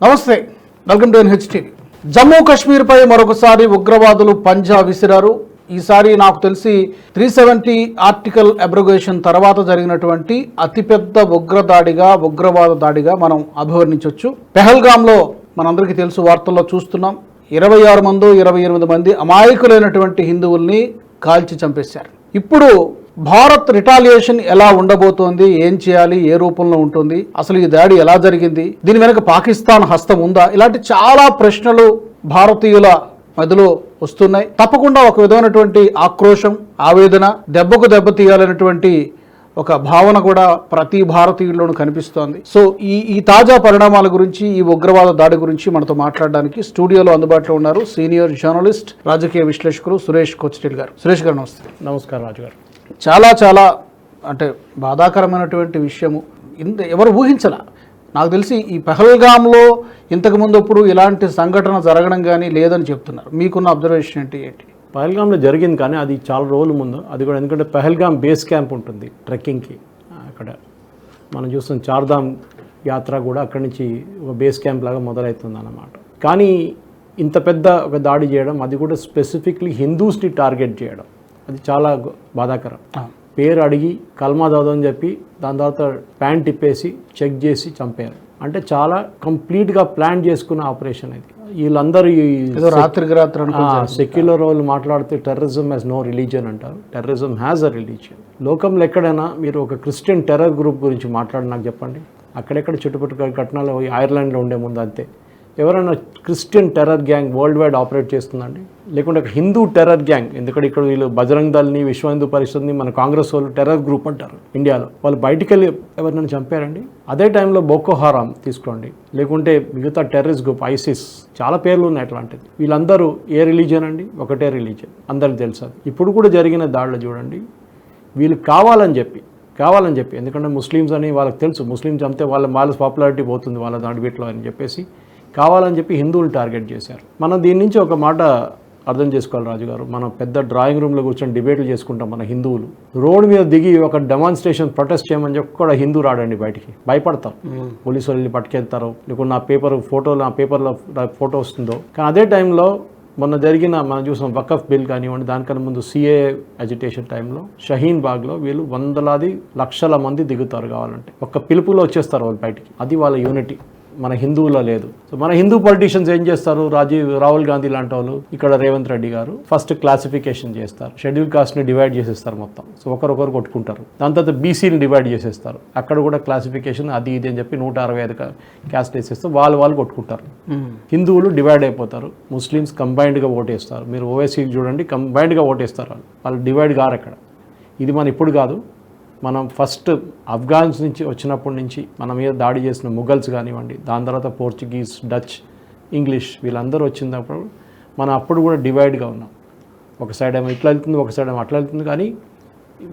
నమస్తే welcome to NHTV Jammu కాశ్మీర్పై మరొకసారి ఉగ్రవాదులు పంజా విసిరారు. ఈసారి నాకు తెలిసి త్రీ సెవెంటీ ఆర్టికల్ అబ్రగేషన్ తర్వాత జరిగినటువంటి అతిపెద్ద ఉగ్ర దాడిగా ఉగ్రవాద దాడిగా మనం అభివర్ణించవచ్చు పెహల్గాంలో మనందరికీ తెలుసు వార్తల్లో చూస్తున్నాం. ఇరవై ఆరు మంది ఇరవై ఎనిమిది మంది అమాయకులైనటువంటి హిందువుల్ని కాల్చి చంపేశారు. ఇప్పుడు భారత్ రిటాలియేషన్ ఎలా ఉండబోతోంది? ఏం చేయాలి? ఏ రూపంలో ఉంటుంది? అసలు ఈ దాడి ఎలా జరిగింది? దీని వెనక పాకిస్తాన్ హస్తం ఉందా? ఇలాంటి చాలా ప్రశ్నలు భారతీయుల మధ్యలో వస్తున్నాయి. తప్పకుండా ఒక విధమైనటువంటి ఆక్రోశం ఆవేదన దెబ్బకు దెబ్బ తీయాలనేటువంటి ఒక భావన కూడా ప్రతి భారతీయుల్లోనూ కనిపిస్తోంది. సో ఈ ఈ తాజా పరిణామాల గురించి ఈ ఉగ్రవాద దాడి గురించి మనతో మాట్లాడడానికి స్టూడియోలో అందుబాటులో ఉన్నారు సీనియర్ జర్నలిస్ట్ రాజకీయ విశ్లేషకులు సురేష్ కోచిటిల్ గారు. సురేష్ గారు నమస్తే. నమస్కారం రాజుగారు. చాలా చాలా అంటే బాధాకరమైనటువంటి విషయము. ఇంత ఎవరు ఊహించాల. నాకు తెలిసి ఈ పెహల్గాంలో ఇంతకుముందు అప్పుడు ఇలాంటి సంఘటన జరగడం కానీ లేదని చెప్తున్నారు. మీకున్న అబ్జర్వేషన్ ఏంటి ఏంటి? పహల్గామ్లో జరిగింది కానీ అది చాలా రోజుల ముందు. అది కూడా ఎందుకంటే పెహల్గామ్ బేస్ క్యాంప్ ఉంటుంది ట్రెక్కింగ్కి. అక్కడ మనం చూస్తున్న చార్ధామ్ యాత్ర కూడా అక్కడి నుంచి ఒక బేస్ క్యాంప్ లాగా మొదలవుతుంది అన్నమాట కానీ ఇంత పెద్ద ఒక దాడి చేయడం అది కూడా స్పెసిఫిక్లీ హిందూస్ని టార్గెట్ చేయడం. అది చాలా బాధాకరం. పేరు అడిగి కల్మా చదవని చెప్పి దాని తర్వాత ప్యాంట్ తిప్పేసి చెక్ చేసి చంపారు. అంటే చాలా కంప్లీట్గా ప్లాన్ చేసుకున్న ఆపరేషన్ ఇది. వీళ్ళందరూ రాత్రికి రాత్రి సెక్యులర్ వాళ్ళు మాట్లాడితే టెర్రరిజం హ్యాస్ నో రిలీజియన్ అంటారు. టెర్రరిజం హ్యాస్ అ రిలీజియన్ లోకంలో ఎక్కడైనా మీరు ఒక క్రిస్టియన్ టెర్రర్ గ్రూప్ గురించి మాట్లాడి నాకు చెప్పండి. అక్కడెక్కడ చుట్టుపక్కల ఘటనలు ఐర్లాండ్లో ఉండే ముందు అంతే. ఎవరైనా Christian terror gang world wide operate చేస్తుందండి? లేకుంటే ఒక హిందూ టెర్రర్ గ్యాంగ్ ఎందుకంటే ఇక్కడ వీళ్ళు బజరంగ్ దళ్ని విశ్వ హిందూ పరిషత్ని మన కాంగ్రెస్ వాళ్ళు టెర్రర్ గ్రూప్ అంటారు ఇండియాలో. వాళ్ళు బయటికి వెళ్ళి ఎవరినైనా చంపారండి? అదే టైంలో బొక్కో హారాం తీసుకోండి. లేకుంటే మిగతా టెర్రరిస్ట్ గ్రూప్ ఐసిస్ చాలా పేర్లు ఉన్నాయి అట్లాంటిది వీళ్ళందరూ ఏ రిలీజియన్ అండి? ఒకటే రిలీజియన్. అందరికి తెలుసు ఇప్పుడు కూడా జరిగిన దాడిలో చూడండి. వీళ్ళు కావాలని చెప్పి కావాలని చెప్పి ఎందుకంటే ముస్లిమ్స్ అని వాళ్ళకి తెలుసు. ముస్లిం చంపితే వాళ్ళ వాళ్ళ పాపులారిటీ పోతుంది వాళ్ళ దాడి వీటిలో అని చెప్పేసి. కావాలని చెప్పి హిందువులు టార్గెట్ చేశారు. మనం దీని నుంచి ఒక మాట అర్థం చేసుకోవాలి రాజు గారు మనం పెద్ద డ్రాయింగ్ రూమ్లో కూర్చొని డిబేట్లు చేసుకుంటాం మన హిందువులు. రోడ్ మీద దిగి ఒక డెమాన్స్ట్రేషన్ ప్రొటెస్ట్ చేయమని చెప్పి కూడా హిందూ రాడండి బయటికి. భయపడతారు పోలీసు వెళ్ళి పట్టుకెళ్తారు. లేకుంటే నా పేపర్ ఫోటో నా పేపర్లో ఫోటో వస్తుందో. కానీ అదే టైంలో మొన్న జరిగిన మనం చూసాం వకఫ్ బిల్ కానివ్వండి దానికన్నా ముందు సిఏ అజిటేషన్ టైంలో షహీన్ బాగ్లో వీళ్ళు వందలాది లక్షల మంది దిగుతారు కావాలంటే. ఒక్క పిలుపులో వచ్చేస్తారు వాళ్ళు బయటికి. అది వాళ్ళ యూనిటీ మన హిందువులో లేదు. సో మన హిందూ పొలిటీషియన్స్ ఏం చేస్తారు? రాజీవ్ రాహుల్ గాంధీ లాంటి వాళ్ళు ఇక్కడ రేవంత్ రెడ్డి గారు ఫస్ట్ క్లాసిఫికేషన్ చేస్తారు. షెడ్యూల్ కాస్ట్ని డివైడ్ చేసేస్తారు మొత్తం. సో ఒకరొకరు కొట్టుకుంటారు. దాని తర్వాత బీసీని డివైడ్ చేసేస్తారు. అక్కడ కూడా క్లాసిఫికేషన్ అది ఇది అని చెప్పి నూట అరవై ఐదు క్యాస్ట్ వేసేస్తే వాళ్ళు వాళ్ళు కొట్టుకుంటారు. హిందువులు డివైడ్ అయిపోతారు. ముస్లిమ్స్ కంబైన్డ్గా ఓటేస్తారు. మీరు ఓవైసీ చూడండి కంబైన్డ్గా ఓటేస్తారు వాళ్ళు. వాళ్ళు డివైడ్ కారు అక్కడ. ఇది మన ఇప్పుడు కాదు. మనం ఫస్ట్ ఆఫ్ఘాన్స్ నుంచి వచ్చినప్పటి నుంచి మన మీద దాడి చేసిన ముఘల్స్ కానివ్వండి దాని తర్వాత పోర్చుగీస్ డచ్ ఇంగ్లీష్ వీళ్ళందరూ వచ్చినప్పుడు మనం అప్పుడు కూడా డివైడ్గా ఉన్నాం. ఒక సైడ్ ఏమో ఇట్లా వెళ్తుంది ఒక సైడ్ ఏమో అట్లా వెళ్తుంది కానీ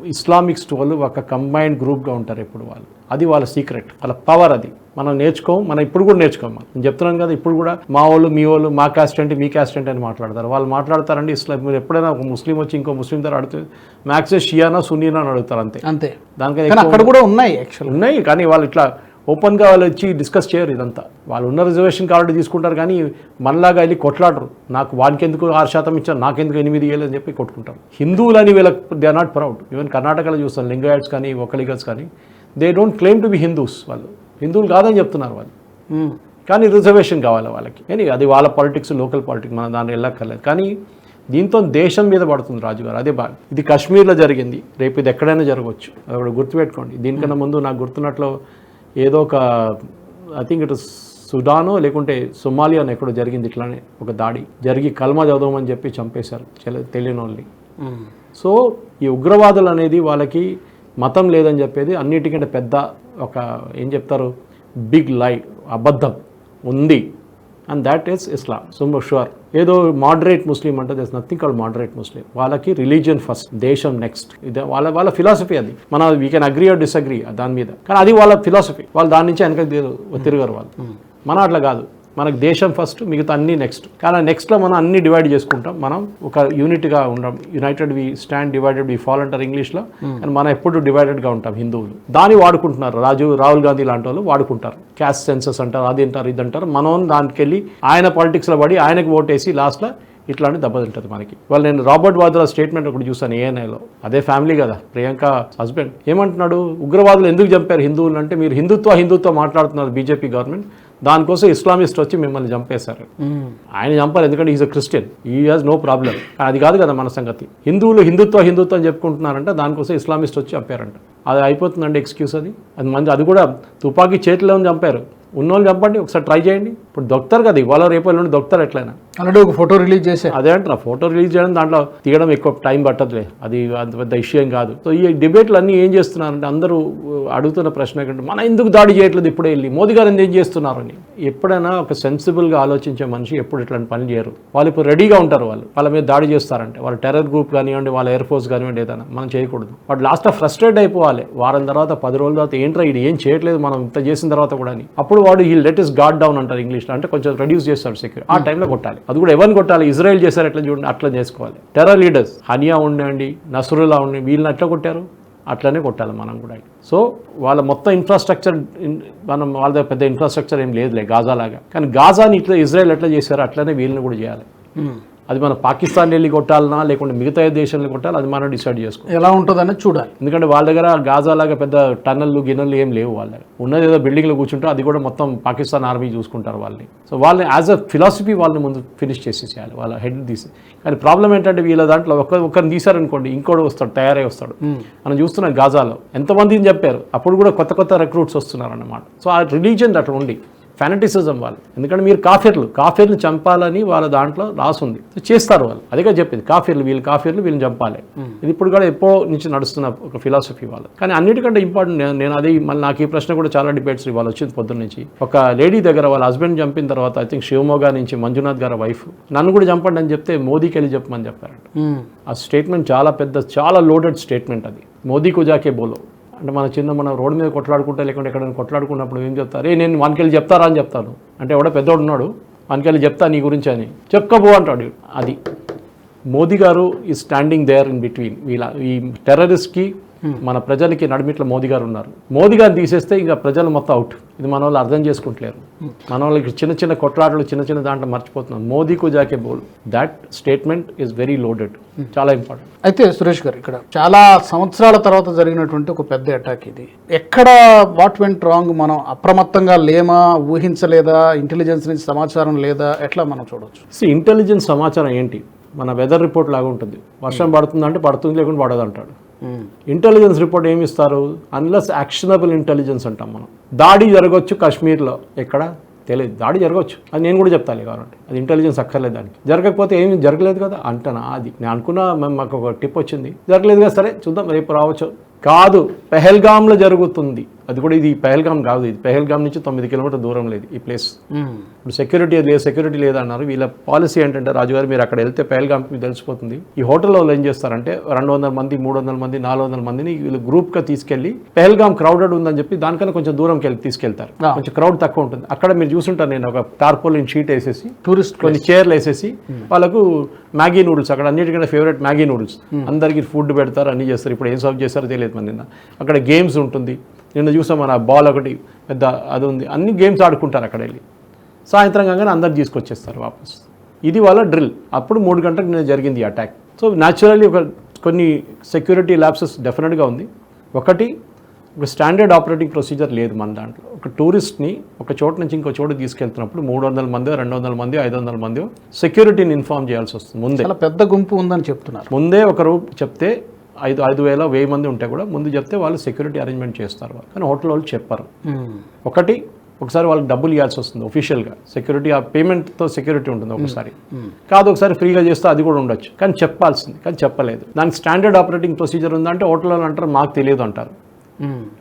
ఇస్లామిక్స్ వాళ్ళు ఒక కంబైన్డ్ గ్రూప్గా ఉంటారు ఎప్పుడు వాళ్ళు. అది వాళ్ళ సీక్రెట్ వాళ్ళ పవర్ అది. మనం నేర్చుకోం మనం ఇప్పుడు కూడా నేర్చుకోం మనం. నేను చెప్తున్నాను కదా ఇప్పుడు కూడా మా వాళ్ళు మీ వాళ్ళు మా క్యాస్ట్ అంటే మీ క్యాస్ట్ అంటే అని మాట్లాడతారు. వాళ్ళు మాట్లాడతారండి ఇస్లాం మీరు ఎప్పుడైనా ఒక ముస్లిం వచ్చి ఇంకో ముస్లిం ద్వారా అడిగితే మ్యాక్స్ షియానా సున్నీనా అని అడుగుతారు అంతే. అంతే. దానికైనా కానీ అక్కడ కూడా ఉన్నాయి యాక్చువల్ ఉన్నాయి కానీ వాళ్ళు ఇట్లా ఓపెన్గా వాళ్ళు వచ్చి డిస్కస్ చేయరు ఇదంతా. వాళ్ళు ఉన్న రిజర్వేషన్ కాబట్టి తీసుకుంటారు కానీ మనలాగా వెళ్ళి కొట్లాడరు. నాకు వానికి ఎందుకు ఆరు శాతం ఇచ్చారు? నాకెందుకు ఎనిమిది వేలు అని చెప్పి కొట్టుకుంటారు. హిందువులని వీళ్ళకి they are not proud even కర్ణాటకలో చూస్తాను లింగాయట్స్ కానీ ఒకలిగల్స్ కానీ they don't claim to be Hindus వాళ్ళు. హిందువులు కాదని చెప్తున్నారు వాళ్ళు. కానీ రిజర్వేషన్ కావాలి వాళ్ళకి. కానీ అది వాళ్ళ పాలిటిక్స్ లోకల్ పాలిటిక్స్ మన దాన్ని వెళ్ళక్కర్లేదు. కానీ దీంతో దేశం మీద పడుతుంది రాజుగారు అదే బాగా ఇది కాశ్మీర్లో జరిగింది. రేపు ఇది ఎక్కడైనా జరగవచ్చు. అది ఒకటి గుర్తుపెట్టుకోండి. దీనికన్నా ముందు నాకు గుర్తున్నట్లు ఏదో ఒక ఐ థింక్ ఇట్ సుడానో లేకుంటే సొమాలియానో ఎక్కడో జరిగింది ఇట్లానే ఒక దాడి. జరిగి కల్మా చదవమని చెప్పి చంపేశారు తెలి- తెలియని వాళ్ళని సో ఈ ఉగ్రవాదులు అనేది వాళ్ళకి మతం లేదని చెప్పేది అన్నిటికంటే పెద్ద ఒక ఏం చెప్తారు? బిగ్ లై అబద్ధం ఉంది. And that is Islam so sure ఏదో మోడరేట్ ముస్లిం అంటే there's nothing called moderate Muslim వాళ్ళకి రిలీజియన్ ఫస్ట్ దేశం నెక్స్ట్ ఇదే వాళ్ళ వాళ్ళ ఫిలాసఫీ అది. మన we can agree or disagree దాని మీద. కానీ అది వాళ్ళ ఫిలాసఫీ వాళ్ళు దాని నుంచి వెనక తిరగరు వాళ్ళు. మన అట్లా కాదు. మనకు దేశం ఫస్ట్ మిగతా అన్ని నెక్స్ట్ కానీ నెక్స్ట్లో మనం అన్ని డివైడ్ చేసుకుంటాం. మనం ఒక యూనిట్గా ఉండం. United we stand divided we fall అంటారు ఇంగ్లీష్లో కానీ మనం ఎప్పుడు డివైడెడ్గా ఉంటాం హిందువులు. దాన్ని వాడుకుంటున్నారు. రాజు రాహుల్ గాంధీ లాంటి వాళ్ళు వాడుకుంటారు. క్యాస్ట్ సెన్సస్ అంటారు అది అంటారు ఇది అంటారు. మనం దానికి వెళ్ళి ఆయన పాలిటిక్స్లో పడి ఆయనకు ఓటేసి లాస్ట్లో ఇట్లాంటి దెబ్బతింటుంది మనకి. వాళ్ళు నేను రాబర్ట్ వాద్రా స్టేట్మెంట్ ఒకటి చూసాను ఏఎన్ఐలో అదే ఫ్యామిలీ కదా ప్రియాంక హస్బెండ్ ఏమంటున్నాడు? ఉగ్రవాదులు ఎందుకు చంపారు హిందువులు అంటే మీరు హిందుత్వ హిందుత్వ మాట్లాడుతున్నారు బీజేపీ గవర్నమెంట్ దానికోసం ఇస్లామిస్ట్ వచ్చి మిమ్మల్ని చంపేశారు. ఆయన చంపారు ఎందుకంటే is a Christian he has no problem అది కాదు కదా మన సంగతి. హిందువులు హిందుత్వ హిందుత్వం చెప్పుకుంటున్నారంటే దానికోసం ఇస్లామిస్ట్ వచ్చి చంపారంట. అది అయిపోతుందండి ఎక్స్క్యూస్ అది. అది మంచి అది కూడా తుపాకీ చేతిలో చంపారు. ఉన్నోళ్ళు చంపండి ఒకసారి ట్రై చేయండి. ఇప్పుడు దొక్కుతారు కదా ఇవాళ రేపు నుండి దొక్కుతారు ఎట్లయినా. ఆల్రెడీ ఒక ఫోటో రిలీజ్ చేశారు. అదే అంటారా ఫోటో రిలీజ్ చేయడం దాంట్లో తీయడం ఎక్కువ టైం పట్టదులే అది అంత పెద్ద ఇష్యూ ఏం కాదు. సో ఈ డిబేట్లు అన్నీ ఏం చేస్తున్నారంటే అందరూ అడుగుతున్న ప్రశ్న ఏంటంటే మనం ఎందుకు దాడి చేయట్లేదు ఇప్పుడే వెళ్ళి? మోదీ గారు ఏం చేస్తున్నారని ఎప్పుడైనా ఒక సెన్సిబుల్గా ఆలోచించే మనిషి ఎప్పుడు ఇట్లాంటి పని చేయరు. వాళ్ళు ఇప్పుడు రెడీగా ఉంటారు వాళ్ళు. వాళ్ళ మీద దాడి చేస్తారంటే వాళ్ళ టెర్రర్ గ్రూప్ కానివ్వండి వాళ్ళ ఎయిర్ ఫోర్స్ కానివ్వండి ఏదైనా మనం చేయకూడదు. వాడు లాస్ట్ ఫ్రస్ట్రేట్ అయిపోవాలి. వారం తర్వాత పది రోజుల తర్వాత ఏంట్రా ఇది? ఏం చేయట్లేదు మనం? ఇంత చేసిన తర్వాత కూడా అని. అప్పుడు వాడు ఈ లెట్ ఇస్ గాడ్ డౌన్ అంటారు ఇంగ్లీష్లో. అంటే కొంచెం రెడ్యూస్ చేస్తాడు సెక్యూర్ ఆ టైంలో కొట్టాలి. అది కూడా ఎవరిని కొట్టాలి? ఇజ్రాయెల్ చేశారు ఎట్లా చూడండి అట్లా చేసుకోవాలి. టెర్రర్ లీడర్స్ హనియా ఉండండి నసరుల్లా ఉండి వీళ్ళని ఎట్లా కొట్టారు? అట్లనే కొట్టాలి మనం కూడా. సో వాళ్ళ మొత్తం ఇన్ఫ్రాస్ట్రక్చర్ మనం వాళ్ళ దగ్గర పెద్ద ఇన్ఫ్రాస్ట్రక్చర్ ఏం లేదులే గాజా లాగా కానీ గాజాని ఇట్లా ఇజ్రాయెల్ ఎట్లా చేశారో అట్లనే వీళ్ళని కూడా చేయాలి. అది మన పాకిస్తాన్ వెళ్ళి కొట్టాలనా లేకుంటే మిగతా దేశాలను కొట్టాలి అది మనం డిసైడ్ చేసుకోవాలి. ఎలా ఉంటుందని చూడాలి. ఎందుకంటే వాళ్ళ దగ్గర గాజా లాగా పెద్ద టన్నల్లు గిన్నెలు ఏం లేవు వాళ్ళ దగ్గర. ఉన్నది ఏదో బిల్డింగ్లో కూర్చుంటే అది కూడా మొత్తం పాకిస్తాన్ ఆర్మీ చూసుకుంటారు వాళ్ళని. సో వాళ్ళని యాజ్ అ ఫిలాసఫీ వాళ్ళని ముందు ఫినిష్ చేసేసేయాలి వాళ్ళ హెడ్ తీసి. కానీ ప్రాబ్లం ఏంటంటే వీళ్ళ దాంట్లో ఒక ఒకరిని తీశారనుకోండి ఇంకోటి వస్తాడు తయారై వస్తాడు. మనం చూస్తున్నాం గాజాలో. ఎంతమందిని చెప్పారు? అప్పుడు కూడా కొత్త కొత్త రిక్రూట్స్ వస్తున్నారు అన్నమాట సో ఆ రిలీజన్ అట్లా ఉండి ఫెనటిసిజం వాళ్ళు. ఎందుకంటే మీరు కాఫీర్లు కాఫీర్లు చంపాలని వాళ్ళ దాంట్లో రాసుంది. సో చేస్తారు వాళ్ళు. అదిగా చెప్పింది కాఫీర్లు వీళ్ళు కాఫీర్లు వీళ్ళని చంపాలి. ఇది ఇప్పుడు కూడా ఎప్పో నుంచి నడుస్తున్న ఒక ఫిలాసఫీ వాళ్ళు. కానీ అన్నిటికంటే ఇంపార్టెంట్ నేను- నేను అది మళ్ళీ నాకు ఈ ప్రశ్న కూడా చాలా డిబేట్స్ ఇవాళ వచ్చింది పొద్దున్న నుంచి. ఒక లేడీ దగ్గర వాళ్ళ హస్బెండ్ చంపిన తర్వాత ఐ థింక్ శివమోగా నుంచి మంజునాథ్ గారి వైఫ్ నన్ను కూడా చంపండి అని చెప్తే మోదీకి వెళ్ళి చెప్పమని చెప్పారంట. ఆ స్టేట్మెంట్ చాలా పెద్ద చాలా లోడెడ్ స్టేట్మెంట్ అది. మోదీ కుజాకే బోలో. అంటే మన చిన్న మన రోడ్డు మీద కొట్లాడుకుంటే లేకుంటే ఎక్కడైనా కొట్లాడుకున్నప్పుడు ఏం చెప్తారు? ఏ నేను వానికి వెళ్ళి చెప్తారా? అని చెప్తాను అంటే ఎవడో పెద్దోడు ఉన్నాడు. వానికి వెళ్ళి చెప్తా నీ గురించి అని. చెప్పుకోబో అంటాడు. అది. మోదీ గారు ఈ స్టాండింగ్ దేర్ ఇన్ బిట్వీన్ వీళ్ళ ఈ టెర్రరిస్ట్కి మన ప్రజలకి నడిమిట్ల మోదీ గారు ఉన్నారు. మోదీ గారిని తీసేస్తే ఇంకా ప్రజలు మొత్తం అవుట్ ఇది మన వాళ్ళు అర్థం చేసుకుంటలేరు. మన వాళ్ళకి చిన్న చిన్న కొట్లాటలు చిన్న చిన్న దాంట్లో మర్చిపోతున్నాం. మోదీ కుజాకే బోల్. That statement is very loaded చాలా ఇంపార్టెంట్ అయితే సురేష్ గారు ఇక్కడ చాలా సంవత్సరాల తర్వాత జరిగినటువంటి ఒక పెద్ద అటాక్ ఇది. ఎక్కడ వాట్ వెంట్ రాంగ్ మనం అప్రమత్తంగా లేమా? ఊహించలేదా? ఇంటెలిజెన్స్ నుంచి సమాచారం లేదా? ఎట్లా మనం చూడవచ్చు సో ఇంటెలిజెన్స్ సమాచారం ఏంటి? మన వెదర్ రిపోర్ట్ లాగా ఉంటుంది. వర్షం పడుతుందంటే పడుతుంది లేకుండా పడదు అంటాడు ఇంటెలిజెన్స్ రిపోర్ట్ ఏమి ఇస్తారు? అన్లెస్ యాక్షనబుల్ ఇంటెలిజెన్స్ అంటాం మనం. దాడి జరగవచ్చు కాశ్మీర్లో. ఎక్కడ? తెలియదు దాడి జరగవచ్చు అది నేను కూడా చెప్తాను కాబట్టి. అది ఇంటెలిజెన్స్ అక్కర్లేదు దానికి. జరగకపోతే ఏమి జరగలేదు కదా? అంటానా? అది నేను అనుకున్నా మాకు ఒక టిప్ వచ్చింది. జరగలేదు కదా? సరే చూద్దాం. రేపు రావచ్చు. కాదు పెహల్గామ్లో జరుగుతుంది. అది కూడా ఇది పెహల్గామ్ కాదు ఇది పెహల్గామ్ నుంచి తొమ్మిది కిలోమీటర్ దూరం లేదు ఈ ప్లేస్. ఇప్పుడు సెక్యూరిటీ లేదు సెక్యూరిటీ లేదన్నారు. వీళ్ళ పాలసీ ఏంటంటే రాజుగారు మీరు అక్కడ వెళ్తే పెహల్గామ్ మీకు తెలిసిపోతుంది. ఈ హోటల్లో ఏం చేస్తారంటే రెండు వందల మంది మూడు వందల మంది నాలుగు వందల మందిని వీళ్ళు గ్రూప్గా తీసుకెళ్ళి పెహల్గామ్ క్రౌడెడ్ ఉందని చెప్పి దానికన్నా కొంచెం దూరంకి వెళ్ళి తీసుకెళ్తారు. కొంచెం క్రౌడ్ తక్కువ ఉంటుంది. అక్కడ మీరు చూసుంటారు నేను ఒక టార్పోలిన్ షీట్ వేసేసి టూరిస్ట్ కొన్ని చైర్లు వేసేసి వాళ్ళకు మ్యాగీ నూడిల్స్ అక్కడ అన్నిటికంటే ఫేవరెట్ మ్యాగీ నూడిల్స్. అందరికీ ఫుడ్ పెడతారు అన్ని చేస్తారు. ఇప్పుడు ఏం సర్వ్ చేస్తారో తెలియదు మన నిన్న. అక్కడ గేమ్స్ ఉంటుంది. నిన్న చూసాం మన బాల్ ఒకటి పెద్ద అది ఉంది. అన్ని గేమ్స్ ఆడుకుంటారు అక్కడ వెళ్ళి. సాయంత్రం కాగానే అందరు తీసుకొచ్చేస్తారు వాపస్. ఇది వాళ్ళ డ్రిల్ అప్పుడు మూడు గంటలకు నిన్న జరిగింది అటాక్ సో న్యాచురల్లీ ఒక కొన్ని సెక్యూరిటీ ల్యాబ్సెస్ డెఫినెట్గా ఉంది. ఒకటి ఒక స్టాండర్డ్ ఆపరేటింగ్ ప్రొసీజర్ లేదు మన దాంట్లో. ఒక టూరిస్ట్ని ఒక చోట నుంచి ఇంకో చోటు తీసుకెళ్తున్నప్పుడు మూడు వందల మంది రెండు వందల మంది ఐదు వందల మంది సెక్యూరిటీని ఇన్ఫార్మ్ చేయాల్సి వస్తుంది ముందే. చాలా పెద్ద గుంపు ఉందని చెప్తున్నారు. ముందే ఒకరు చెప్తే ఐదు ఐదు వేల వెయ్యి మంది ఉంటే కూడా ముందు చెప్తే వాళ్ళు సెక్యూరిటీ అరేంజ్మెంట్ చేస్తారు. కానీ హోటల్ వాళ్ళు చెప్పరు. ఒకటి ఒకసారి వాళ్ళకి డబ్బులు ఇవ్వాల్సి వస్తుంది ఒఫీషియల్గా సెక్యూరిటీ ఆ పేమెంట్తో సెక్యూరిటీ ఉంటుంది ఒకసారి. కాదు ఒకసారి ఫ్రీగా చేస్తే అది కూడా ఉండొచ్చు. కానీ చెప్పాల్సింది కానీ చెప్పలేదు. దానికి స్టాండర్డ్ ఆపరేటింగ్ ప్రొసీజర్ ఉందంటే హోటల్ వాళ్ళు అంటారు మాకు తెలియదు అంటారు.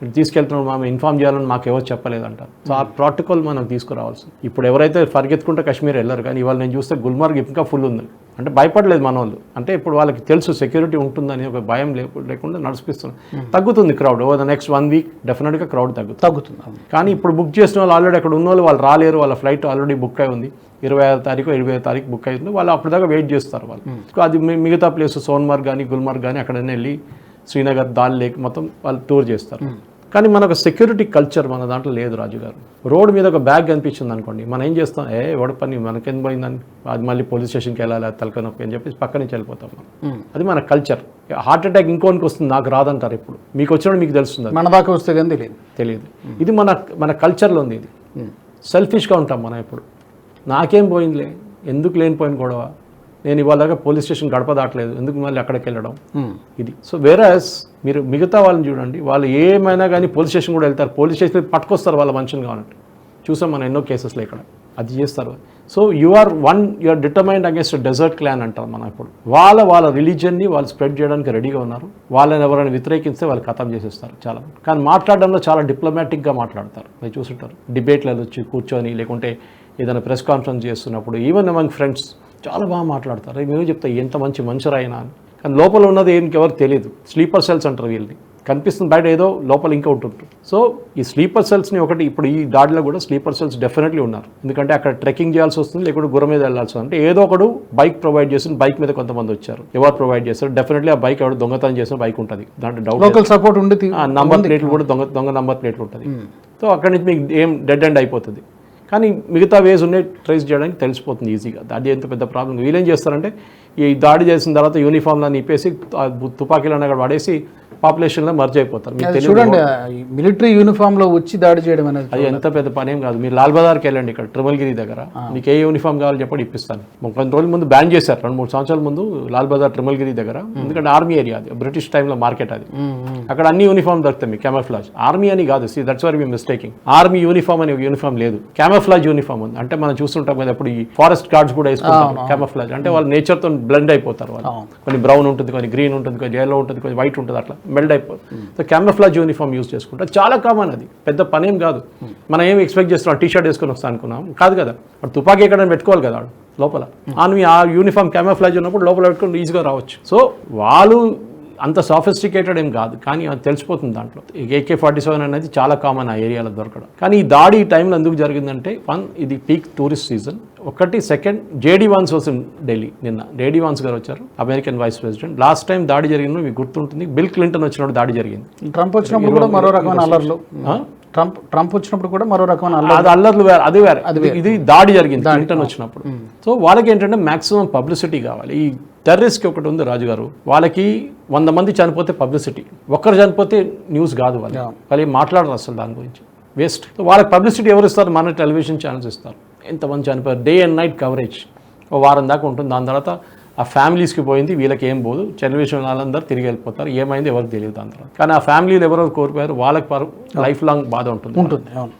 ఇటు తీసుకెళ్తున్నాడు మేము ఇన్ఫార్మ్ చేయాలని మాకు ఎవరు చెప్పలేదంటారు సో ఆ ప్రోటోకాల్ మనం తీసుకురావాల్సింది. ఇప్పుడు ఎవరైతే పరిగెత్తుకుంటే కాశ్మీర్ వెళ్ళరు కానీ ఇవాళ నేను చూస్తే గుల్మార్గ్ ఇంకా ఫుల్ ఉంది. అంటే భయపడలేదు మన వాళ్ళు అంటే ఇప్పుడు వాళ్ళకి తెలుసు సెక్యూరిటీ ఉంటుందని ఒక భయం లేకు లేకుండా నడిపిస్తున్నారు. తగ్గుతుంది crowd over the next one week డెఫినెట్గా క్రౌడ్ తగ్గుతుంది. తగ్గుతుంది. కానీ ఇప్పుడు బుక్ చేసిన వాళ్ళు ఆల్రెడీ అక్కడ ఉన్న వాళ్ళు వాళ్ళు రాలేరు. వాళ్ళ ఫ్లైట్ ఆల్రెడీ బుక్ అయి ఉంది. ఇరవై ఆరు తారీఖు ఇరవై ఐదు తారీఖు బుక్ అయింది వాళ్ళు అప్పటిదాకా వెయిట్ చేస్తారు వాళ్ళు. సో అది మిగతా ప్లేస్ సోన్మార్గ్ కానీ గుల్మార్గ్ కానీ అక్కడనే వెళ్ళి శ్రీనగర్ దాల్ లేక్ మొత్తం వాళ్ళు టూర్ చేస్తారు. కానీ మనకు సెక్యూరిటీ కల్చర్ మన దాంట్లో లేదు రాజు గారు. రోడ్ మీద ఒక బ్యాగ్ కనిపించింది అనుకోండి. మనం ఏం చేస్తాం? ఏ ఎవడ పని? మనకేం పోయిందని అది మళ్ళీ పోలీస్ స్టేషన్కి వెళ్ళాలి? అది తలక నొప్పి అని చెప్పేసి పక్క నుంచి వెళ్ళిపోతాం మనం. అది మన కల్చర్. హార్ట్ అటాక్ ఇంకోనికి వస్తుంది నాకు రాదంటారు ఇప్పుడు మీకు వచ్చినప్పుడు మీకు తెలుస్తుంది. మన దాకా వస్తే కానీ తెలియదు. తెలియదు. ఇది మన మన కల్చర్లో ఉంది ఇది. సెల్ఫిష్గా ఉంటాం మనం ఇప్పుడు నాకేం పోయిందిలే? ఎందుకు లేనిపోయిన గొడవ? నేను ఇవాళ దాకా పోలీస్ స్టేషన్ గడప దాటలేదు. ఎందుకు మళ్ళీ అక్కడికి వెళ్ళడం. ఇది. సో వేరస్ మీరు మిగతా వాళ్ళని చూడండి వాళ్ళు ఏమైనా కానీ పోలీస్ స్టేషన్ కూడా వెళ్తారు. పోలీస్ స్టేషన్ పట్టుకొస్తారు వాళ్ళ మనుషులు కావాలంటే. చూసాం మనం ఎన్నో కేసెస్లో ఇక్కడ. అది చేస్తారు. So you are one you are determined against desert clan అంటారు మనం ఇప్పుడు. వాళ్ళ వాళ్ళ రిలీజియన్ని వాళ్ళు స్ప్రెడ్ చేయడానికి రెడీగా ఉన్నారు. వాళ్ళని ఎవరైనా వ్యతిరేకిస్తే వాళ్ళు ఖతం చేసేస్తారు చాలా. కానీ మాట్లాడడంలో చాలా డిప్లొమాటిక్గా మాట్లాడతారు. మీరు చూసుంటారు. డిబేట్లలో వచ్చి కూర్చొని లేకుంటే ఏదైనా ప్రెస్ కాన్ఫరెన్స్ చేస్తున్నప్పుడు ఈవెన్ అమంగ్ ఫ్రెండ్స్ చాలా బాగా మాట్లాడతారు. "ఏ, మేము చెప్తా ఎంత మంచి మనుషురైనా అని. కానీ లోపల ఉన్నది ఇంకెవరికి తెలియదు స్లీపర్ సెల్స్ అంటారు వీళ్ళని. కనిపిస్తుంది బయట ఏదో లోపల ఇంకా ఉంటుంది సో ఈ స్లీపర్ సెల్స్ని ఒకటి ఇప్పుడు ఈ దాడిలో కూడా స్లీపర్ సెల్స్ డెఫినెట్లీ ఉన్నారు. ఎందుకంటే అక్కడ ట్రెక్కింగ్ చేయాల్సి వస్తుంది లేకుంటే గుర్రం మీద వెళ్ళాల్సి వస్తుంది. అంటే ఏదో ఒకడు బైక్ ప్రొవైడ్ చేసిన బైక్ మీద కొంతమంది వచ్చారు. ఎవరు ప్రొవైడ్ చేస్తారు డెఫినెట్లీ ఆ బైక్ ఎవరు దొంగతనం చేసిన బైక్ ఉంటుంది. దాంట్లో డౌట్ లోకల్ సపోర్ట్ ఉండి తీ- నంబర్ ప్లేట్లు కూడా దొంగ దొంగ నంబర్ ప్లేట్లు ఉంటుంది. సో అక్కడి నుంచి మీకు ఏం డెడ్ ఎండ్ అయిపోతుంది. కానీ మిగతా వేస్ ఉన్నాయి ట్రేస్ చేయడానికి తెలిసిపోతుంది ఈజీగా. అది ఎంత పెద్ద ప్రాబ్లం. వీళ్ళేం చేస్తారంటే ఈ దాడి చేసిన తర్వాత యూనిఫామ్లను ఇప్పేసి ఆ తుపాకీలను అక్కడ పడేసి పాపులేషన్లో మర్జ్ అయిపోతారు. మీకు చూడండి మిలిటరీ యూనిఫామ్లో వచ్చి దాడి చేయడం అనేది అది ఎంత పెద్ద పని ఏం కాదు. మీరు లాల్ బజార్కి వెళ్ళండి ఇక్కడ ట్రిమల్గిరి దగ్గర. మీకు ఏ యూనిఫామ్ కావాలో చెప్పండి ఇప్పిస్తాను. కొంత రోజుల ముందు బ్యాన్ చేశారు రెండు మూడు సంవత్సరాల ముందు లాల్ బజార్ ట్రిమల్గిరి దగ్గర ఎందుకంటే ఆర్మీ ఏరియా అది బ్రిటిష్ టైంలో మార్కెట్ అది. అక్కడ అన్ని యూనిఫామ్ దొరుకుతాయి మీకు క్యామఫ్లాజ్. ఆర్మీ అని కాదు see that's where me mistaking army uniform అని యూనిఫామ్ లేదు. క్యామఫ్లాజ్ యూనిఫామ్ ఉంది. అంటే మనం చూస్తుంటాం కదా ఇప్పుడు ఈ ఫారెస్ట్ గార్డ్స్ కూడా వేసుకుంటారు క్యామఫ్లాజ్. అంటే వాళ్ళు nature తో బ్లెండ్ అయిపోతారు వాళ్ళు. కొన్ని బ్రౌన్ ఉంటుంది కొన్ని గ్రీన్ ఉంటుంది కొన్ని yellow ఉంటుంది కొన్ని వైట్ ఉంటుంది అట్లా మెల్డ్ అయిపోతుంది సో క్యామఫ్లాజ్ యూనిఫామ్ యూస్ చేసుకుంటారు. చాలా కామన్ అది. పెద్ద పనేం కాదు. మనం ఏం ఎక్స్పెక్ట్ చేస్తున్నాం? టీ షర్ట్ వేసుకొని వస్తా అనుకున్నాం. కాదు కదా. వాడు తుపాకీ ఎక్కడ పెట్టుకోవాలి కదా వాడు లోపల. ఆన్ ఆ యూనిఫామ్ క్యామఫ్లాజ్ ఉన్నప్పుడు లోపల పెట్టుకొని ఈజీగా రావచ్చు. సో వాళ్ళు అంత సాఫిస్టికేటెడ్ ఏం కాదు. కానీ అది తెలిసిపోతుంది దాంట్లో. ఏకే ఫార్టీ సెవెన్ అనేది చాలా కామన్ ఆ ఏరియాలో దొరకడం. కానీ ఈ దాడి ఈ టైంలో ఎందుకు జరిగిందంటే వన్ ఇది పీక్ టూరిస్ట్ సీజన్ ఒకటి సెకండ్ జేడీ వాన్స్ వచ్చింది ఢిల్లీ నిన్న. జేడీ వాన్స్ గారు వచ్చారు American vice president. Last time దాడి జరిగిందో మీకు గుర్తుంటుంది బిల్ క్లింటన్ వచ్చినప్పుడు దాడి జరిగింది. ట్రంప్ వచ్చినప్పుడు కూడా మరో రకమైన అల్లర్లు. ట్రంప్ ట్రంప్ వచ్చినప్పుడు కూడా మరో రకమైన అది అల్లర్లు. వేరే అది వేరే. ఇది- ఇది దాడి జరిగింది క్లింటన్ వచ్చినప్పుడు. సో వాళ్ళకి ఏంటంటే మాక్సిమం పబ్లిసిటీ కావాలి. ఈ టెర్రరిస్ట్కి ఒకటి ఉంది రాజుగారు వాళ్ళకి వంద మంది చనిపోతే పబ్లిసిటీ ఒక్కరు చనిపోతే న్యూస్ కాదు వాళ్ళు. వాళ్ళు మాట్లాడరు అసలు దాని గురించి. వేస్ట్. వాళ్ళకి పబ్లిసిటీ ఎవరు ఇస్తారు? మన టెలివిజన్ ఛానల్స్ ఇస్తారు. ఎంతమంది చనిపోయారు. డే అండ్ నైట్ కవరేజ్ ఓ వారం దాకా ఉంటుంది. దాని తర్వాత ఆ ఫ్యామిలీస్కి పోయింది. వీళ్ళకి ఏం పోదు టెలివిజన్ వాళ్ళందరూ తిరిగి వెళ్ళిపోతారు. ఏమైంది ఎవరికి తెలియదు దాని తర్వాత. కానీ ఆ ఫ్యామిలీలు ఎవరెవరు కోల్పోయారు? వాళ్ళకి లైఫ్ లాంగ్ బాధ ఉంటుంది. ఉంటుంది. అవును.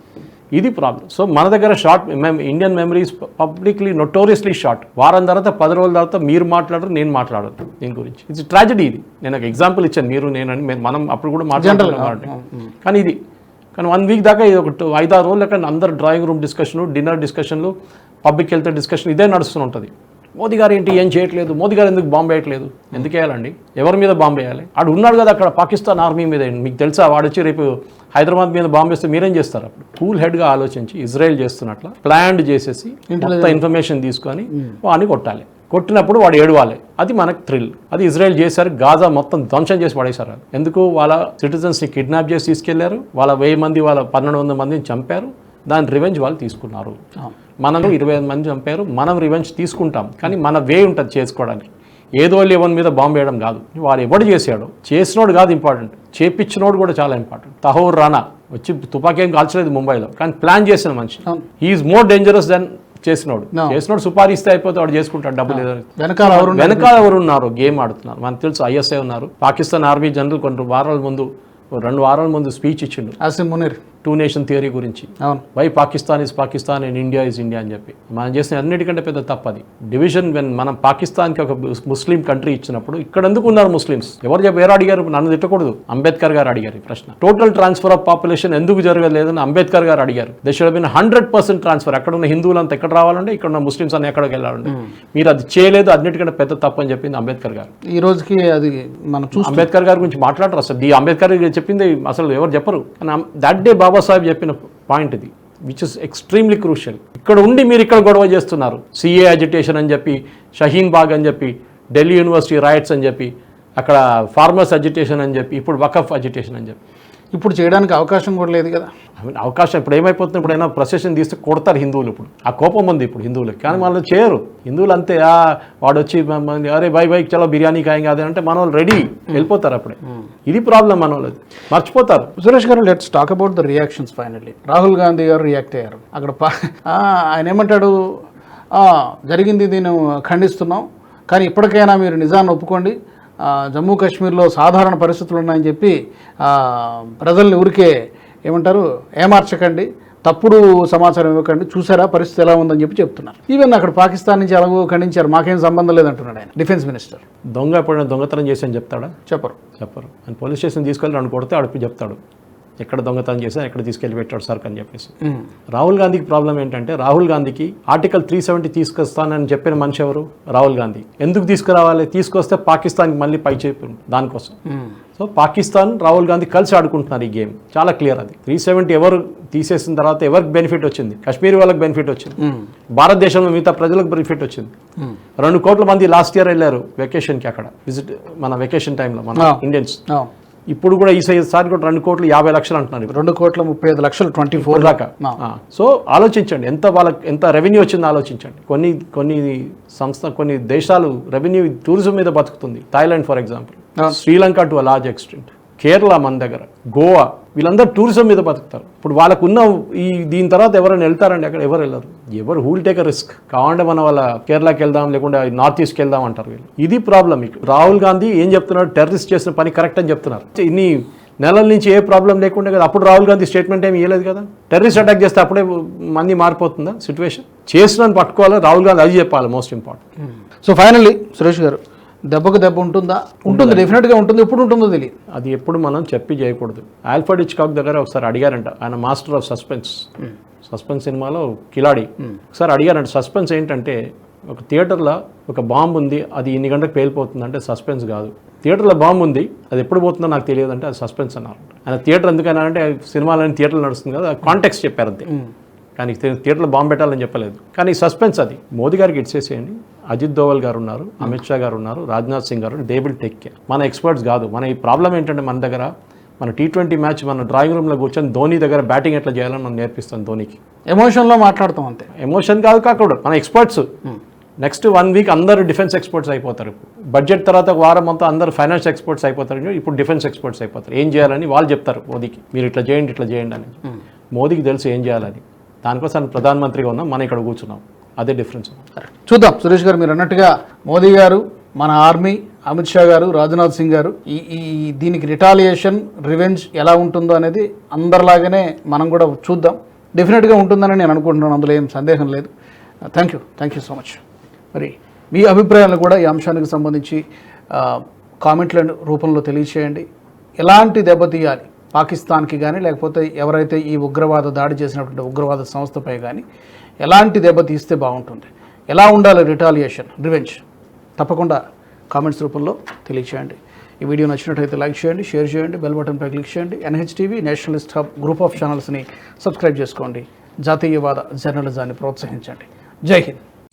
ఇది ప్రాబ్లం సో మన దగ్గర షార్ట్ మేము Indian memories publicly notoriously short వారం తర్వాత పది రోజుల తర్వాత మీరు మాట్లాడరు నేను మాట్లాడరు దీని గురించి. ఇట్స్ ట్రాజడీ ఇది. నేను ఒక ఎగ్జాంపుల్ ఇచ్చాను. మీరు నేను మనం అప్పుడు కూడా మాట్లాడుతున్నాం కానీ ఇది కానీ వన్ వీక్ దాకా ఇది ఒక ఐదారు రోజులు అక్కడ అందరు డ్రాయింగ్ రూమ్ డిస్కషన్ డిన్నర్ డిస్కషన్లు పబ్లిక్ హెల్త్ డిస్కషన్ ఇదే నడుస్తూ ఉంటుంది. మోదీ గారు ఏంటి ఏం చేయట్లేదు? మోదీ గారు ఎందుకు బాంబు వేయట్లేదు? ఎందుకు వేయాలండి? ఎవరి మీద బాంబు వేయాలి? ఆడు ఉన్నాడు కదా అక్కడ పాకిస్తాన్ ఆర్మీ మీద. మీకు తెలుసా వాడు వచ్చి రేపు హైదరాబాద్ మీద బాంబు వేస్తే మీరేం చేస్తారు అప్పుడు? కూల్ హెడ్గా ఆలోచించి ఇజ్రాయెల్ చేస్తున్నట్ల ప్లాన్ చేసేసి మొత్తం ఇన్ఫర్మేషన్ తీసుకొని వాడిని కొట్టాలి. కొట్టినప్పుడు వాడు ఏడవాలి. అది మనకు థ్రిల్ అది ఇజ్రాయెల్ చేశారు గాజా మొత్తం ధ్వంసం చేసి పడేశారు. ఎందుకు? వాళ్ళ సిటిజన్స్ని కిడ్నాప్ చేసి తీసుకెళ్ళారు. వాళ్ళ వెయ్యి మంది వాళ్ళ పన్నెండు వందల మందిని చంపారు. దాని రివెంజ్ వాళ్ళు తీసుకున్నారు. మనం ఇరవై ఐదు మంది చంపారు. మనం రివెంజ్ తీసుకుంటాం. కానీ మన వే ఉంటుంది చేసుకోవడానికి. ఏదో లెవెన్ మీద బాంబు వేయడం కాదు. వాడు ఎవడు చేశాడు? చేసినోడు కాదు ఇంపార్టెంట్ చేపించినోడు కూడా చాలా ఇంపార్టెంట్ తహోర్ రానా వచ్చి తుపాకీ ఏం కాల్చలేదు ముంబైలో. కానీ ప్లాన్ చేసిన మనిషి. హీఈస్ మోర్ డేంజరస్ దెన్ చేసినోడు. చేసినోడు సుపారీ ఇస్తే అయిపోతే వాడు చేసుకుంటాడు డబ్బులు వెనకాల ఎవరు వెనకాల ఎవరు ఉన్నారు? గేమ్ ఆడుతున్నారు. మనకు తెలుసు ఐఎస్ఐ ఉన్నారు. పాకిస్తాన్ ఆర్మీ జనరల్ కొన్ని వారాల ముందు రెండు వారాల ముందు స్పీచ్ ఇచ్చిండు. Asim Munir. Two nation theory గురించి. అవును. Why Pakistan is Pakistan and India is India అని చెప్పి. మనం చేసిన అన్నిటికంటే పెద్ద తప్పది డివిజన్ వెన్ మనం పాకిస్తాన్కి ఒక ముస్లిం కంట్రీ ఇచ్చినప్పుడు ఇక్కడ ఎందుకు ఉన్నారు ముస్లిమ్స్? ఎవరు చెప్ప ఎవరు అడిగారు? నన్ను తిట్టకూడదు. అంబేద్కర్ గారు అడిగారు ఈ ప్రశ్న. టోటల్ ట్రాన్స్ఫర్ ఆఫ్ పాపులేషన్ ఎందుకు జరగలేదని అంబేద్కర్ గారు అడిగారు. They should been hundred percent transfer అక్కడ ఉన్న హిందువులంతా ఎక్కడ రావాలంటే ఇక్కడ ఉన్న ముస్లిమ్స్ అన్ని ఎక్కడికి వెళ్ళాలంటే మీరు అది చేయలేదు అన్నిటికంటే పెద్ద తప్పు అని చెప్పింది అంబేద్కర్ గారు. ఈ రోజుకి అది మనం అంబేద్కర్ గారి గురించి మాట్లాడరు అసలు ఈ అంబేద్కర్ గారు చెప్పింది అసలు ఎవరు చెప్పరు. కానీ దట్ డే బాబాసాహెబ్ చెప్పిన పాయింట్ ఇది విచ్ ఇస్ ఎక్స్ట్రీమ్లీ క్రూషియల్ ఇక్కడ ఉండి మీరు ఇక్కడ గొడవ చేస్తున్నారు. సిఏ అజిటేషన్ అని చెప్పి షహీన్ బాగ్ అని చెప్పి ఢిల్లీ యూనివర్సిటీ రైట్స్ అని చెప్పి అక్కడ ఫార్మర్స్ అజిటేషన్ అని చెప్పి ఇప్పుడు వకఫ్ అజిటేషన్ అని చెప్పి. ఇప్పుడు చేయడానికి అవకాశం కూడా లేదు కదా. అవకాశం ఇప్పుడు ఏమైపోతుంది ఇప్పుడైనా ప్రొసెషన్ తీస్తే కొడతారు హిందువులు ఇప్పుడు. ఆ కోపం ఉంది ఇప్పుడు హిందువులకి. కానీ వాళ్ళు చేయరు. హిందువులు అంతే ఆ వాడు వచ్చి అరే బై బై చలో బిర్యానీ కాయంగా అదే అంటే మన వాళ్ళు రెడీ వెళ్ళిపోతారు అప్పుడే. ఇది ప్రాబ్లం మన వాళ్ళది మర్చిపోతారు. Suresh garu let's talk about the reactions finally Rahul Gandhi garu react అయ్యారు. అక్కడ ఆయన ఏమంటాడు? "ఆ, జరిగింది నేను ఖండిస్తున్నాం కానీ ఇప్పటికైనా మీరు నిజాన్ని ఒప్పుకోండి. జమ్మూ కాశ్మీర్లో సాధారణ పరిస్థితులు ఉన్నాయని చెప్పి ప్రజల్ని ఊరికే ఏమంటారు ఏమార్చకండి తప్పుడు సమాచారం ఇవ్వకండి చూసారా పరిస్థితి ఎలా ఉందని చెప్పి చెప్తున్నారు. ఈవెన్ అక్కడ పాకిస్తాన్ నుంచి ఎలాగో ఖండించారు మాకేం సంబంధం లేదంటున్నాడు ఆయన డిఫెన్స్ మినిస్టర్. దొంగ ఎప్పుడైనా దొంగతనం చేసి అని చెప్తాడా? చెప్పరు. చెప్పరు. ఆయన పోలీస్ స్టేషన్ తీసుకెళ్ళి రెండు కొడితే అడిపి చెప్తాడు. ఎక్కడ దొంగతనం చేసి ఎక్కడ తీసుకెళ్ళి పెట్టాడు సార్ అని చెప్పేసి. రాహుల్ గాంధీకి ప్రాబ్లం ఏంటంటే రాహుల్ గాంధీకి ఆర్టికల్ త్రీ సెవెంటీ తీసుకొస్తానని చెప్పిన మనిషి ఎవరు? రాహుల్ గాంధీ. ఎందుకు తీసుకురావాలి? తీసుకొస్తే పాకిస్తాన్కి మళ్ళీ పై చెప్పి దానికోసం. సో పాకిస్తాన్ రాహుల్ గాంధీ కలిసి ఆడుకుంటున్నారు ఈ గేమ్. చాలా క్లియర్ అది. త్రీ సెవెంటీ ఎవరు తీసేసిన తర్వాత ఎవరికి బెనిఫిట్ వచ్చింది? కాశ్మీర్ వాళ్ళకి బెనిఫిట్ వచ్చింది. భారతదేశంలో మిగతా ప్రజలకు బెనిఫిట్ వచ్చింది. రెండు కోట్ల మంది లాస్ట్ ఇయర్ వెళ్ళారు వెకేషన్కి అక్కడ. విజిట్ మన వెకేషన్ టైంలో మన. ఇండియన్స్ ఇప్పుడు కూడా ఈసారి కూడా రెండు కోట్లు యాభై లక్షలు అంటున్నారు రెండు కోట్ల ముప్పై ఐదు లక్షలు ట్వంటీ ఫోర్ దాకా. సో ఆలోచించండి ఎంత వాళ్ళకి ఎంత రెవెన్యూ వచ్చిందో ఆలోచించండి. కొన్ని కొన్ని సంస్థ కొన్ని దేశాలు రెవెన్యూ టూరిజం మీద బతుకుతుంది. Thailand for example. Sri Lanka to a large extent. Kerala మన దగ్గర గోవా వీళ్ళందరూ టూరిజం మీద బతుకుతారు. ఇప్పుడు వాళ్ళకున్న ఈ దీని తర్వాత ఎవరైనా వెళ్తారండి అక్కడ? ఎవరు వెళ్ళరు. ఎవరు హూల్ టేక్ అ రిస్క్ కావండి మన వాళ్ళ కేరళకి వెళ్దాం లేకుండా నార్త్ ఈస్ట్కి వెళ్దాం అంటారు వీళ్ళు. ఇది ప్రాబ్లం మీకు. రాహుల్ గాంధీ ఏం చెప్తున్నారు టెర్రరిస్ట్ చేసిన పని కరెక్ట్ అని చెప్తున్నారు. ఇన్ని నెలల నుంచి ఏ ప్రాబ్లం లేకుండా కదా అప్పుడు రాహుల్ గాంధీ స్టేట్మెంట్ ఏమి ఇవ్వలేదు కదా? టెర్రరిస్ట్ అటాక్ చేస్తే అప్పుడే మంది మారిపోతుందా సిచ్యువేషన్ చేసిన పట్టుకోవాలి? రాహుల్ గాంధీ అది చెప్పాలి most important so finally Suresh garu దెబ్బకు దెబ్బ ఉంటుందా? ఉంటుంది డెఫినెట్గా ఉంటుంది. ఎప్పుడు ఉంటుందో తెలియదు. అది ఎప్పుడు మనం చెప్పి చేయకూడదు. ఆల్ఫర్డ్ ఇచ్కాక్ దగ్గర ఒకసారి అడిగారంట ఆయన మాస్టర్ ఆఫ్ సస్పెన్స్. సస్పెన్స్ సినిమాలో కిలాడి. ఒకసారి అడిగారంట సస్పెన్స్ ఏంటంటే ఒక థియేటర్లో ఒక బాంబు ఉంది అది ఇన్ని గంటలకు పేలిపోతుంది అంటే సస్పెన్స్ కాదు. థియేటర్లో బాంబు ఉంది అది ఎప్పుడు పోతుందో నాకు తెలియదు అంటే అది సస్పెన్స్ అన్నారు. ఆయన థియేటర్ ఎందుకైనా అంటే సినిమాలని థియేటర్లో నడుస్తుంది కదా కాంటెక్స్ చెప్పారు అంతే. కానీ థియేటర్లో బాంబు పెట్టాలని చెప్పలేదు. కానీ సస్పెన్స్ అది. మోదీ గారికి ఇచ్చేసేయండి. అజిత్ దోవల్ గారు ఉన్నారు అమిత్ షా గారు ఉన్నారు Rajnath Singh garu they will take care మన ఎక్స్పర్ట్స్ కాదు. మన ఈ ప్రాబ్లం ఏంటంటే మన దగ్గర మన టీ ట్వంటీ మ్యాచ్ మన డ్రాయింగ్ రూమ్లో కూర్చొని ధోని దగ్గర బ్యాటింగ్ ఎట్లా చేయాలని మనం నేర్పిస్తాం ధోనికి. ఎమోషన్లో మాట్లాడతాం అంతే. ఎమోషన్ కాదు కాకూడదు. మన ఎక్స్పర్ట్స్ నెక్స్ట్ వన్ వీక్ అందరూ డిఫెన్స్ ఎక్స్పర్ట్స్ అయిపోతారు. బడ్జెట్ తర్వాత వారం అంతా అందరూ ఫైనాన్స్ ఎక్స్పర్ట్స్ అయిపోతారు. ఇప్పుడు డిఫెన్స్ ఎక్స్పర్ట్స్ అయిపోతారు. ఏం చేయాలని వాళ్ళు చెప్తారు మోదీకి. మీరు ఇట్లా చేయండి ఇట్లా చేయండి అని. మోదీకి తెలుసు ఏం చేయాలని. దానికోసం ప్రధానమంత్రిగా ఉన్నాం. మనం ఇక్కడ కూర్చున్నాం. అదే డిఫరెన్స్. చూద్దాం. సురేష్ గారు మీరు అన్నట్టుగా మోదీ గారు మన ఆర్మీ అమిత్ షా గారు రాజ్నాథ్ సింగ్ గారు ఈ ఈ దీనికి రిటాలియేషన్ రివెంజ్ ఎలా ఉంటుందో అనేది అందరిలాగానే మనం కూడా చూద్దాం. డెఫినెట్గా ఉంటుందని నేను అనుకుంటున్నాను. అందులో ఏం సందేహం లేదు. Thank you. Thank you so much. మరి మీ అభిప్రాయాలను కూడా ఈ అంశానికి సంబంధించి కామెంట్ల రూపంలో తెలియచేయండి. ఎలాంటి దెబ్బతీయాలి పాకిస్తాన్కి కానీ లేకపోతే ఎవరైతే ఈ ఉగ్రవాద దాడి చేసినటువంటి ఉగ్రవాద సంస్థపై కానీ ఎలాంటి దెబ్బ తీస్తే బాగుంటుంది? ఎలా ఉండాలి రిటాలియేషన్? రివెంజ్. తప్పకుండా కామెంట్స్ రూపంలో తెలియచేయండి. ఈ వీడియో నచ్చినట్లయితే లైక్ చేయండి షేర్ చేయండి బెల్ బటన్పై క్లిక్ చేయండి. NHTV nationalist hub group of ఛానల్స్ని subscribe చేసుకోండి. జాతీయవాద జర్నలిజాన్ని ప్రోత్సహించండి. జై హింద్.